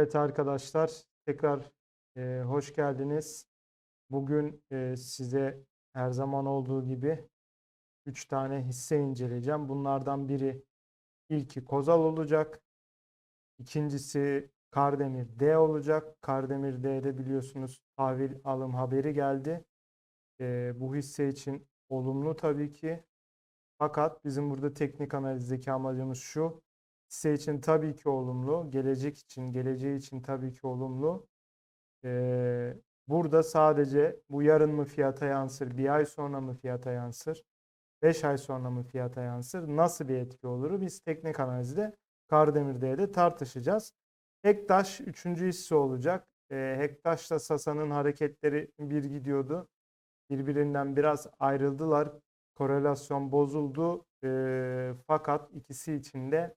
Evet arkadaşlar tekrar e, hoş geldiniz. Bugün e, size her zaman olduğu gibi 3 tane hisse inceleyeceğim. Bunlardan biri ilki Kozal olacak. İkincisi Kardemir D olacak. Kardemir D'de biliyorsunuz tahvil alım haberi geldi. E, bu hisse için olumlu tabii ki. Fakat bizim burada teknik analizdeki amacımız şu. Hisse için tabii ki olumlu. Gelecek için, geleceği için tabii ki olumlu. Ee, burada sadece bu yarın mı fiyata yansır, bir ay sonra mı fiyata yansır, 5 ay sonra mı fiyata yansır, nasıl bir etki olur? Biz teknik analizde Kardemir'de de tartışacağız. Hektaş üçüncü hisse olacak. Ee, Hektaş'la Sasa'nın hareketleri bir gidiyordu. Birbirinden biraz ayrıldılar. Korelasyon bozuldu. Ee, fakat ikisi için de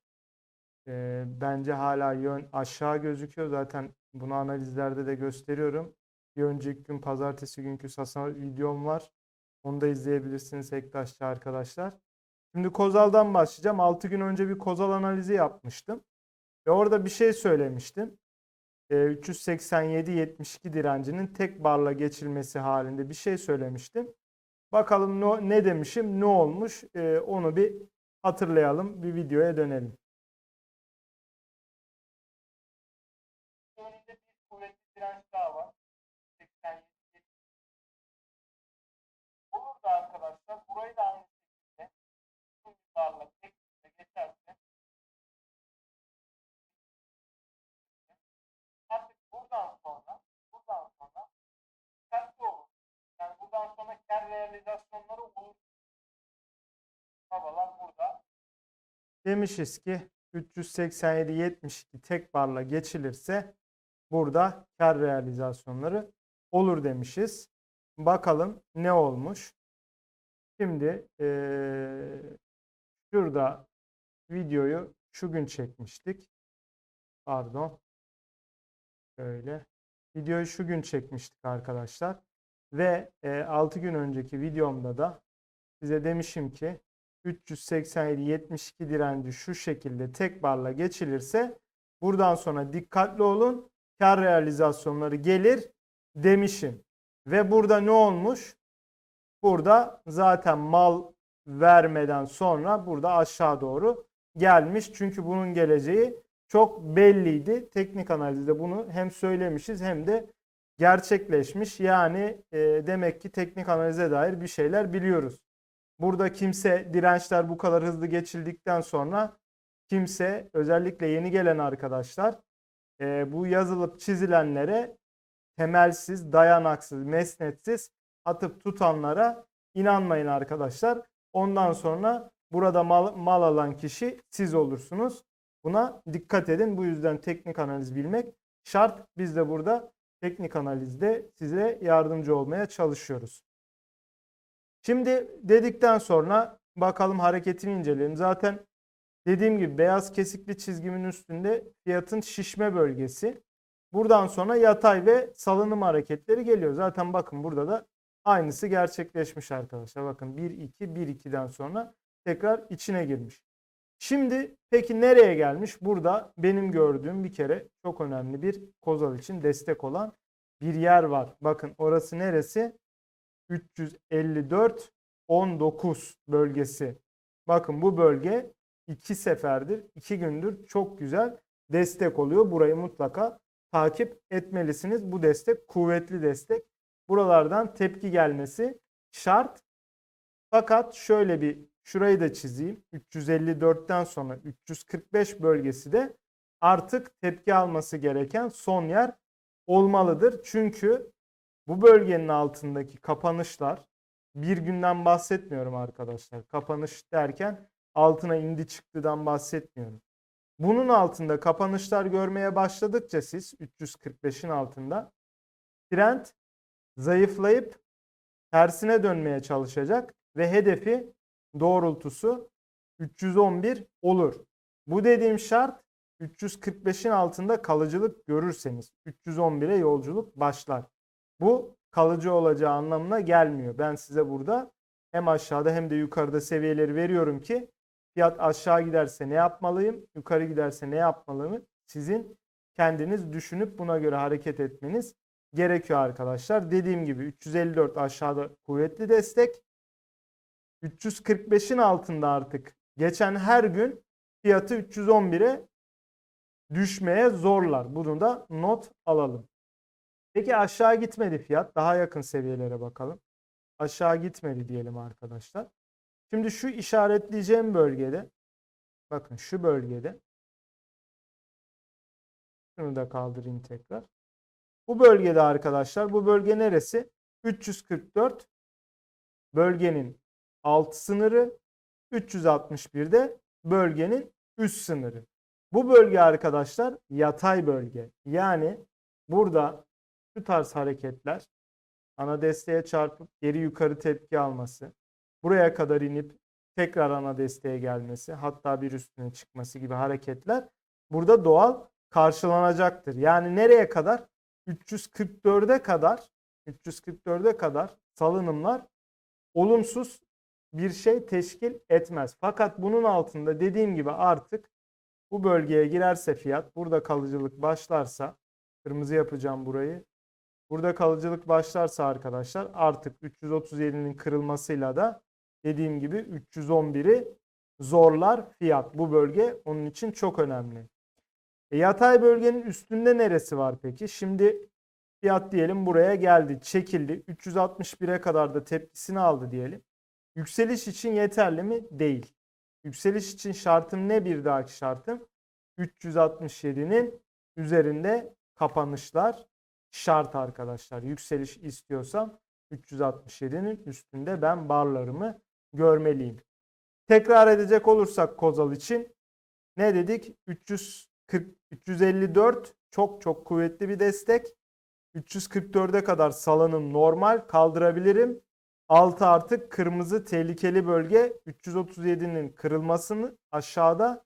e, bence hala yön aşağı gözüküyor. Zaten bunu analizlerde de gösteriyorum. Bir önceki gün pazartesi günkü Sasa videom var. Onu da izleyebilirsiniz Ektaşçı arkadaşlar. Şimdi Kozal'dan başlayacağım. 6 gün önce bir Kozal analizi yapmıştım. Ve orada bir şey söylemiştim. E, 387-72 direncinin tek barla geçilmesi halinde bir şey söylemiştim. Bakalım no, ne demişim, ne olmuş E, onu bir hatırlayalım. Bir videoya dönelim. Direnç daha var. 87. Olur da arkadaşlar burayı da aynı şekilde yuvarlak şeklinde geçerse artık buradan sonra buradan sonra dikkatli olun. Yani buradan sonra kar realizasyonları olur. Havalar burada. Demişiz ki 387-72 tek barla geçilirse burada kar realizasyonları olur demişiz. Bakalım ne olmuş. Şimdi eee, şurada videoyu şu gün çekmiştik. Pardon. Şöyle. Videoyu şu gün çekmiştik arkadaşlar. Ve 6 gün önceki videomda da size demişim ki 387-72 direnci şu şekilde tek barla geçilirse buradan sonra dikkatli olun kar realizasyonları gelir demişim. Ve burada ne olmuş? Burada zaten mal vermeden sonra burada aşağı doğru gelmiş. Çünkü bunun geleceği çok belliydi. Teknik analizde bunu hem söylemişiz hem de gerçekleşmiş. Yani e, demek ki teknik analize dair bir şeyler biliyoruz. Burada kimse dirençler bu kadar hızlı geçildikten sonra kimse özellikle yeni gelen arkadaşlar e, bu yazılıp çizilenlere temelsiz, dayanaksız, mesnetsiz atıp tutanlara inanmayın arkadaşlar. Ondan sonra burada mal, mal alan kişi siz olursunuz. Buna dikkat edin. Bu yüzden teknik analiz bilmek şart. Biz de burada teknik analizde size yardımcı olmaya çalışıyoruz. Şimdi dedikten sonra bakalım hareketini inceleyelim. Zaten dediğim gibi beyaz kesikli çizgimin üstünde fiyatın şişme bölgesi. Buradan sonra yatay ve salınım hareketleri geliyor. Zaten bakın burada da aynısı gerçekleşmiş arkadaşlar. Bakın 1-2, 1-2'den sonra tekrar içine girmiş. Şimdi peki nereye gelmiş? Burada benim gördüğüm bir kere çok önemli bir kozal için destek olan bir yer var. Bakın orası neresi? 354 19 bölgesi. Bakın bu bölge iki seferdir, iki gündür çok güzel destek oluyor. Burayı mutlaka takip etmelisiniz. Bu destek kuvvetli destek. Buralardan tepki gelmesi şart. Fakat şöyle bir şurayı da çizeyim. 354'ten sonra 345 bölgesi de artık tepki alması gereken son yer olmalıdır. Çünkü bu bölgenin altındaki kapanışlar bir günden bahsetmiyorum arkadaşlar. Kapanış derken altına indi çıktıdan bahsetmiyorum. Bunun altında kapanışlar görmeye başladıkça siz 345'in altında trend zayıflayıp tersine dönmeye çalışacak ve hedefi doğrultusu 311 olur. Bu dediğim şart 345'in altında kalıcılık görürseniz 311'e yolculuk başlar. Bu kalıcı olacağı anlamına gelmiyor. Ben size burada hem aşağıda hem de yukarıda seviyeleri veriyorum ki fiyat aşağı giderse ne yapmalıyım, yukarı giderse ne yapmalıyım sizin kendiniz düşünüp buna göre hareket etmeniz gerekiyor arkadaşlar. Dediğim gibi 354 aşağıda kuvvetli destek. 345'in altında artık geçen her gün fiyatı 311'e düşmeye zorlar. Bunu da not alalım. Peki aşağı gitmedi fiyat. Daha yakın seviyelere bakalım. Aşağı gitmedi diyelim arkadaşlar. Şimdi şu işaretleyeceğim bölgede bakın şu bölgede şunu da kaldırayım tekrar. Bu bölgede arkadaşlar bu bölge neresi? 344 bölgenin alt sınırı 361'de bölgenin üst sınırı. Bu bölge arkadaşlar yatay bölge. Yani burada şu tarz hareketler ana desteğe çarpıp geri yukarı tepki alması, buraya kadar inip tekrar ana desteğe gelmesi, hatta bir üstüne çıkması gibi hareketler burada doğal karşılanacaktır. Yani nereye kadar? 344'e kadar 344'e kadar salınımlar olumsuz bir şey teşkil etmez. Fakat bunun altında dediğim gibi artık bu bölgeye girerse fiyat burada kalıcılık başlarsa kırmızı yapacağım burayı. Burada kalıcılık başlarsa arkadaşlar artık 337'nin kırılmasıyla da dediğim gibi 311'i zorlar fiyat. Bu bölge onun için çok önemli. E, yatay bölgenin üstünde neresi var peki? Şimdi fiyat diyelim buraya geldi, çekildi. 361'e kadar da tepkisini aldı diyelim. Yükseliş için yeterli mi? Değil. Yükseliş için şartım ne bir dahaki şartım? 367'nin üzerinde kapanışlar şart arkadaşlar. Yükseliş istiyorsam 367'nin üstünde ben barlarımı görmeliyim. Tekrar edecek olursak Kozal için ne dedik? 340 354 çok çok kuvvetli bir destek. 344'e kadar salınım normal kaldırabilirim. 6 artık kırmızı tehlikeli bölge 337'nin kırılmasını aşağıda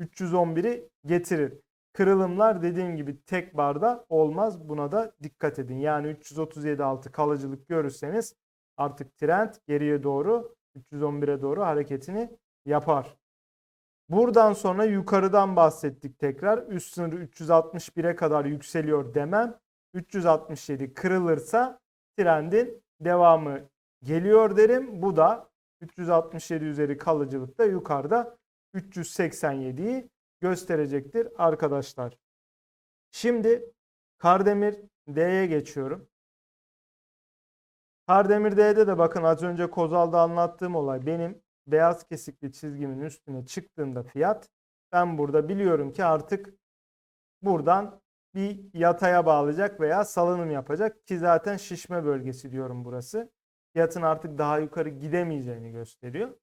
311'i getirir. Kırılımlar dediğim gibi tek barda olmaz. Buna da dikkat edin. Yani 337 altı kalıcılık görürseniz artık trend geriye doğru 311'e doğru hareketini yapar. Buradan sonra yukarıdan bahsettik tekrar. Üst sınırı 361'e kadar yükseliyor demem. 367 kırılırsa trendin devamı geliyor derim. Bu da 367 üzeri kalıcılıkta yukarıda 387'yi gösterecektir arkadaşlar. Şimdi Kardemir D'ye geçiyorum. Kardemir D'de de bakın az önce Kozal'da anlattığım olay benim beyaz kesikli çizgimin üstüne çıktığında fiyat ben burada biliyorum ki artık buradan bir yataya bağlayacak veya salınım yapacak ki zaten şişme bölgesi diyorum burası. Fiyatın artık daha yukarı gidemeyeceğini gösteriyor.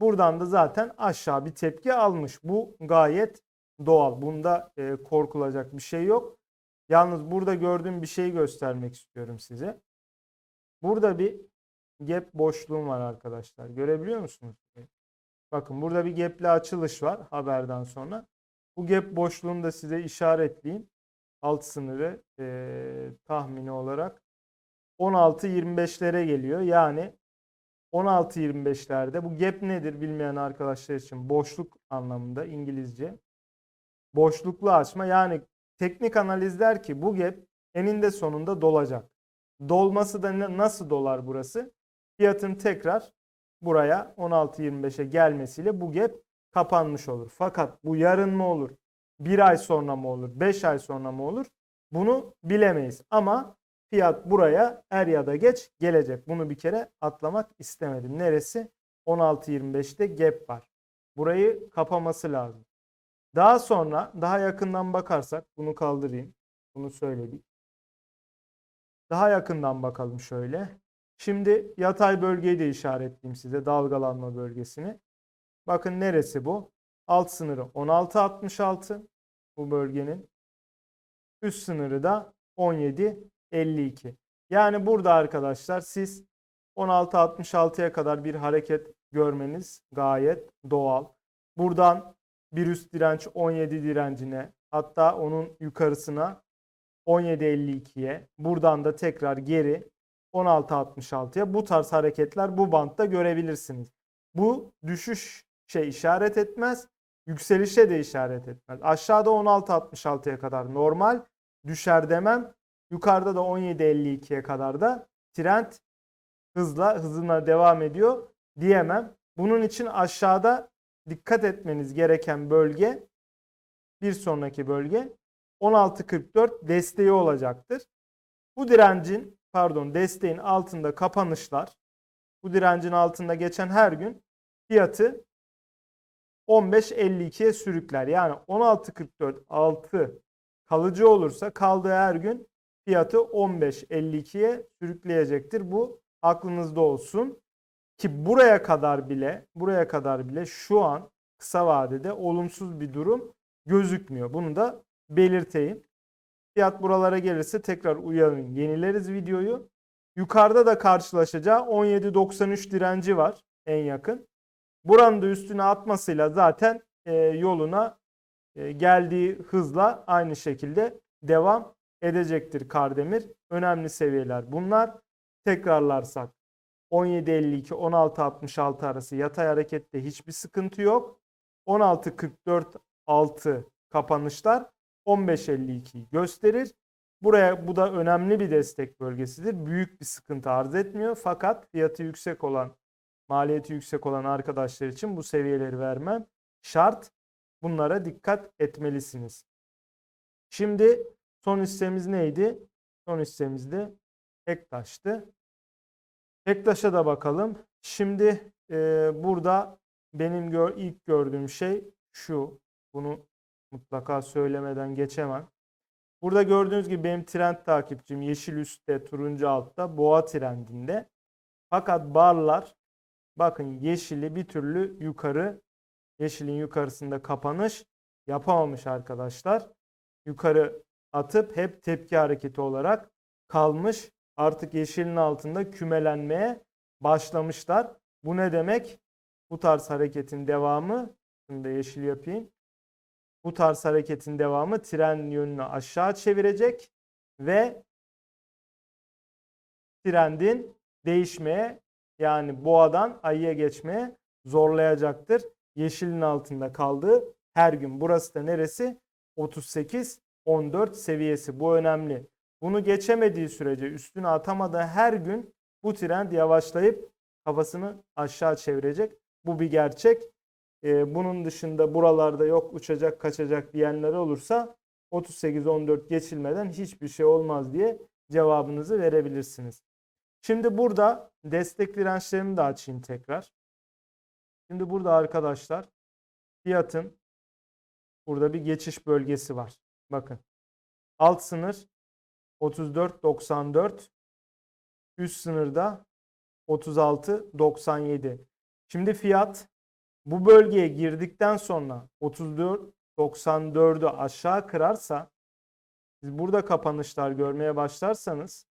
Buradan da zaten aşağı bir tepki almış. Bu gayet doğal. Bunda e, korkulacak bir şey yok. Yalnız burada gördüğüm bir şeyi göstermek istiyorum size. Burada bir gap boşluğum var arkadaşlar. Görebiliyor musunuz? Bakın burada bir gap'li açılış var haberden sonra. Bu gap boşluğunu da size işaretleyeyim. Alt sınırı e, tahmini olarak 16-25'lere geliyor. Yani 16-25'lerde bu gap nedir bilmeyen arkadaşlar için boşluk anlamında İngilizce. Boşluklu açma yani teknik analiz der ki bu gap eninde sonunda dolacak. Dolması da nasıl dolar burası? Fiyatın tekrar buraya 16-25'e gelmesiyle bu gap kapanmış olur. Fakat bu yarın mı olur? Bir ay sonra mı olur? Beş ay sonra mı olur? Bunu bilemeyiz. Ama fiyat buraya er ya da geç gelecek. Bunu bir kere atlamak istemedim. Neresi? 16.25'te gap var. Burayı kapaması lazım. Daha sonra daha yakından bakarsak bunu kaldırayım. Bunu söyledik. Daha yakından bakalım şöyle. Şimdi yatay bölgeyi de işaretleyeyim size dalgalanma bölgesini. Bakın neresi bu? Alt sınırı 16.66 bu bölgenin. Üst sınırı da 17.52. Yani burada arkadaşlar siz 16.66'ya kadar bir hareket görmeniz gayet doğal. Buradan bir üst direnç 17 direncine hatta onun yukarısına 17.52'ye buradan da tekrar geri 16.66'ya bu tarz hareketler bu bantta görebilirsiniz. Bu düşüş şey işaret etmez. yükselişe de işaret etmez. Aşağıda 16.66'ya kadar normal düşer demem. Yukarıda da 17.52'ye kadar da trend hızla hızına devam ediyor diyemem. Bunun için aşağıda dikkat etmeniz gereken bölge bir sonraki bölge 16.44 desteği olacaktır. Bu direncin pardon desteğin altında kapanışlar bu direncin altında geçen her gün fiyatı 15.52'ye sürükler. Yani 16.44 altı kalıcı olursa kaldığı her gün fiyatı 15.52'ye sürükleyecektir. Bu aklınızda olsun ki buraya kadar bile buraya kadar bile şu an kısa vadede olumsuz bir durum gözükmüyor. Bunu da belirteyim. Fiyat buralara gelirse tekrar uyarın. Yenileriz videoyu. Yukarıda da karşılaşacağı 17.93 direnci var en yakın. Buranın da üstüne atmasıyla zaten e, yoluna e, geldiği hızla aynı şekilde devam edecektir Kardemir. Önemli seviyeler bunlar. Tekrarlarsak 17.52-16.66 arası yatay harekette hiçbir sıkıntı yok. 16.44 altı kapanışlar 15.52'yi gösterir. Buraya bu da önemli bir destek bölgesidir. Büyük bir sıkıntı arz etmiyor. Fakat fiyatı yüksek olan, maliyeti yüksek olan arkadaşlar için bu seviyeleri vermem şart. Bunlara dikkat etmelisiniz. Şimdi son hissemiz neydi? Son hissemiz de Ektaş'tı. Ektaş'a da bakalım. Şimdi e, burada benim gör, ilk gördüğüm şey şu. Bunu mutlaka söylemeden geçemem. Burada gördüğünüz gibi benim trend takipçim yeşil üstte, turuncu altta, boğa trendinde. Fakat barlar bakın yeşili bir türlü yukarı, yeşilin yukarısında kapanış yapamamış arkadaşlar. Yukarı atıp hep tepki hareketi olarak kalmış. Artık yeşilin altında kümelenmeye başlamışlar. Bu ne demek? Bu tarz hareketin devamı, şimdi yeşil yapayım bu tarz hareketin devamı tren yönünü aşağı çevirecek ve trendin değişmeye yani boğadan ayıya geçmeye zorlayacaktır. Yeşilin altında kaldığı her gün. Burası da neresi? 38 14 seviyesi. Bu önemli. Bunu geçemediği sürece üstüne atamadığı her gün bu trend yavaşlayıp kafasını aşağı çevirecek. Bu bir gerçek e, bunun dışında buralarda yok uçacak kaçacak diyenler olursa 38-14 geçilmeden hiçbir şey olmaz diye cevabınızı verebilirsiniz. Şimdi burada destek dirençlerimi de açayım tekrar. Şimdi burada arkadaşlar fiyatın burada bir geçiş bölgesi var. Bakın alt sınır 34.94 üst sınırda 36.97. Şimdi fiyat bu bölgeye girdikten sonra 34.94'ü aşağı kırarsa siz burada kapanışlar görmeye başlarsanız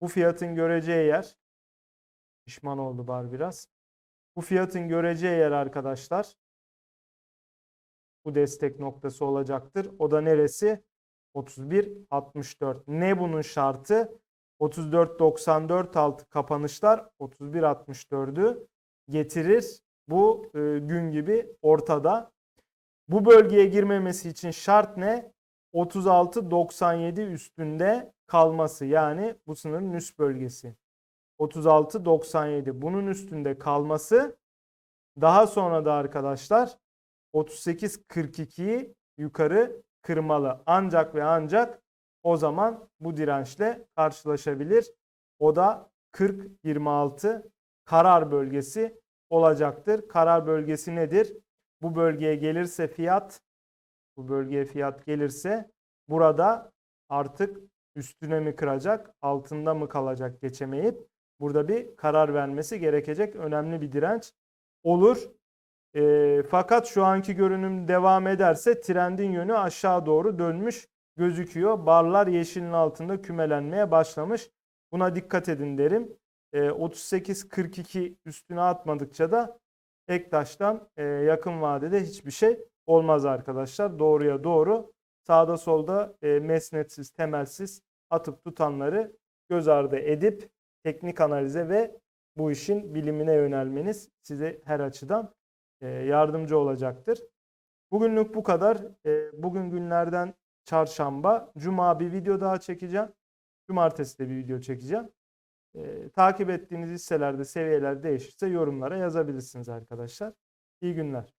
bu fiyatın göreceği yer pişman oldu bar biraz. Bu fiyatın göreceği yer arkadaşlar bu destek noktası olacaktır. O da neresi? 31.64. Ne bunun şartı? 34.94 altı kapanışlar 31.64'ü getirir bu e, gün gibi ortada. Bu bölgeye girmemesi için şart ne? 36-97 üstünde kalması yani bu sınırın üst bölgesi. 36-97 bunun üstünde kalması daha sonra da arkadaşlar 38-42'yi yukarı kırmalı. Ancak ve ancak o zaman bu dirençle karşılaşabilir. O da 40-26 karar bölgesi olacaktır. Karar bölgesi nedir? Bu bölgeye gelirse fiyat, bu bölgeye fiyat gelirse burada artık üstüne mi kıracak, altında mı kalacak geçemeyip burada bir karar vermesi gerekecek önemli bir direnç olur. E, fakat şu anki görünüm devam ederse trendin yönü aşağı doğru dönmüş gözüküyor. Barlar yeşilin altında kümelenmeye başlamış. Buna dikkat edin derim. 38-42 e, üstüne atmadıkça da Ektaş'tan e, yakın vadede hiçbir şey olmaz arkadaşlar. Doğruya doğru sağda solda e, mesnetsiz, temelsiz atıp tutanları göz ardı edip teknik analize ve bu işin bilimine yönelmeniz size her açıdan yardımcı olacaktır. Bugünlük bu kadar. Bugün günlerden çarşamba. Cuma bir video daha çekeceğim. Cumartesi de bir video çekeceğim. E, takip ettiğiniz hisselerde seviyeler değişirse yorumlara yazabilirsiniz arkadaşlar. İyi günler.